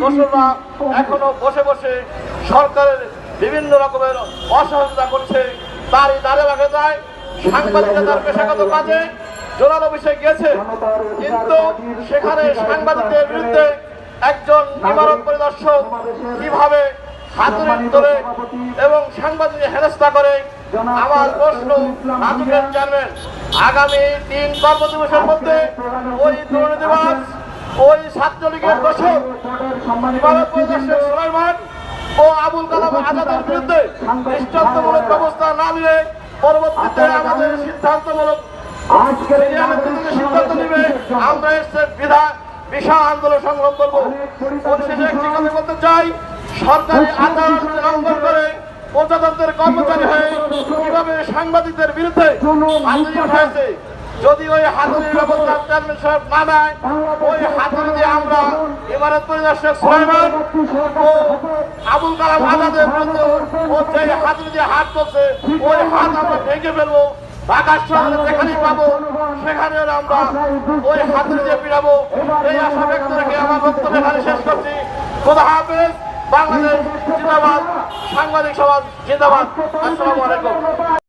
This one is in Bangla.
দোসররা এখনও বসে বসে সরকারের বিভিন্ন রকমের অসহযোগিতা করছে। তারই দাঁড়ে রাখা যায়। সাংবাদিকতার পেশাগত কাজে জোরাল অফিসে গিয়েছে। কিন্তু সেখানে সাংবাদিকদের বিরুদ্ধে একজন ইমারত পরিদর্শক কীভাবে হাতুড়ি ধরে এবং সাংবাদিক হেনস্থা করে, আমার প্রশ্ন নাটকের জানবেন আগামী তিন কর্মদিবসের মধ্যে ওই দুর্নীতিবাজ ওই ছাত্রলীগের দোষক সুলাইমান ও আবুল কালাম আজাদের বিরুদ্ধে দৃষ্টান্তমূলক ব্যবস্থা না নিলে পরবর্তীতে আমাদের সিদ্ধান্তমূলক সিদ্ধান্ত নিবে। আমরা এসে বিধান বিশাল আন্দোলন সংগ্রাম করব। পরিশেষে একটি কথা বলতে চাই সরকারি আচার লঙ্ঘন করে প্রজাতন্ত্রের কর্মচারী হয়ে কীভাবে সাংবাদিকদের বিরুদ্ধে হাতুড়ি উঠাইছে যদি ওই হাতুড়ির ব্যবস্থা সাহেব না নেয় ওই হাতুড়ি দিয়ে আমরা ইমারত পরিদর্শক সুলাইমান ও আবুল কালাম আজাদের বিরুদ্ধে ও যে হাতুড়ি দিয়ে হাত করছে ওই হাত আমরা ভেঙে ফেলব ঢাকার শহরে যেখানেই পাবো সেখানে আমরা ওই হাতুড়ি দিয়ে পিড়াবো এই আশা ব্যক্ত রেখে আমার বক্তব্য এখানে শেষ করছি। খোদা হাফেজ বাংলাদেশ জিন্দাবাদ সাংবাদিক সমাজ জিন্দাবাদ। আসসালামু আলাইকুম।